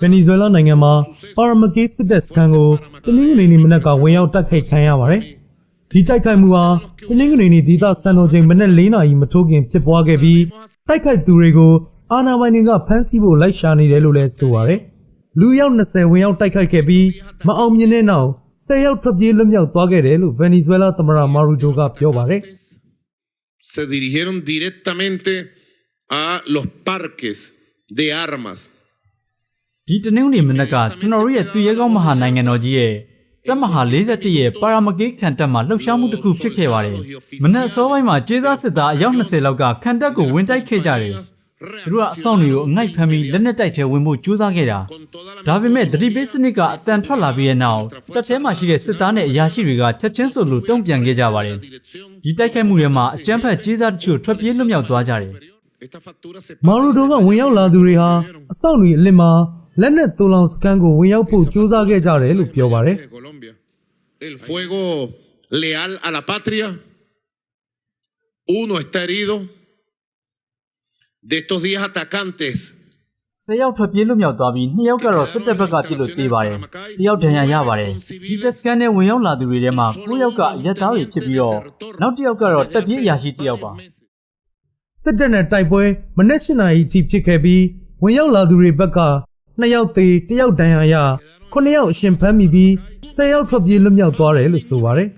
ဗင်နီဇွဲလားနိုင်ငံမှာပါရမကေးစစ်တပ်စခန်းကိုတနင်္ဂနွေနေ့မနက်ကဝင်ရောက်တိုက်ခိုက်ခံရပါတယ်။ဒီတိုက်ခိုက်မှုဟာတနင်္ဂနွေနေ့ဒေသစံတော်ချိန်မနက်၄နာရီမထိုးခင်ဖြစ်ပွားခဲ့ပြီးတိုက်ခိုက်သူတွေကိုအာဏာပိုင်တွေကဖမ်းဆီးဖို့လိုက်ရှာနေတယ်လို့လည်းဆိုပါတယ်။လူရောက်20ဝင်ရောက်တိုက်ခိုက်ခဲ့ပြီးမအောင်မြင်တဲ့နောက်10ရောက်ထွက်ပြေးလွတ်မြောက်သွားခဲ့တယ်လို့ဗင်နီဇွဲလားသမ္မတမာရူတိုကပြောပါတယ်။ se dirigieron directamente a los parques de armas ဒီတနင်္ဂနွေမနက်ကကျွန်တော်တို့ရဲ့သူရဲကောင်းမဟာနိုင်ငံတော်ကြီးရဲ့တပ်မဟာ41ရဲ့ပါရမကိခံတပ်မှာလှုပ်ရှားမှုတစ်ခုဖြစ်ခဲ့ပါတယ်။မနက်အစောပိုင်းမှာကျေးစားစစ်သားအယောက်20လောက်ကခံတပ်ကိုဝင်တိုက်ခဲ့ကြတယ်။သူတို့ကအဆောင်တွေကိုအငိုက်ဖမ်းပြီးလက်နက်တိုက်ထဲဝင်ဖို့ကြိုးစားခဲ့တာ con toda la ။ဒါပေမဲ့တတိပေးစနစ်ကအတန်ထွက်လာပြီးတဲ့နောက်တပ်ထဲမှာရှိတဲ့စစ်သားနဲ့အရာရှိတွေကချက်ချင်းဆိုလို့တုံ့ပြန်ခဲ့ကြပါတယ်။ dirección ဒီတိုက်ခိုက်မှုတွေမှာအကြမ်းဖက်ကျေးစားတချို့ထွက်ပြေးလွတ်မြောက်သွားကြတယ်။ esta factura se မာရူတိုကဝင်ရောက်လာသူတွေဟာအဆောက်အဦအလစ်မှာ လက်နက်တူလောင်စကန်ကိုဝင်ရောက်ဖို့ကြိုးစားခဲ့ကြတယ်လို့ပြောပါတယ် de Colombia el fuego leal a la patria uno está herido de estos 10 atacantes ဆယ်ယောက်ထွက်ပြေးလွတ်မြောက်သွားပြီးနှစ်ယောက်ကတော့စစ်တပ်ဘက်ကပြစ်လို့တေးပါတယ်။တယောက်ဒဏ်ရာရပါတယ်။ဒီတက်စကန်နဲ့ဝင်ရောက်လာသူတွေထဲမှာကိုးယောက်ကရက်သားတွေဖြစ်ပြီးတော့နောက်တစ်ယောက်ကတော့တက်ပြေးအရာရှိတစ်ယောက်ပါ။စစ်တပ်နဲ့တိုက်ပွဲမနက်၈နာရီအထိဖြစ်ခဲ့ပြီးဝင်ရောက်လာသူတွေဘက်က 2ယောက်သေ1ယောက်ဒဏ်ရာရ9ယောက်အရှင်ဖမ်းမိပြီး10ယောက်ထွက်ပြေးလွတ်မြောက်သွားတယ်လို့ဆိုပါတယ်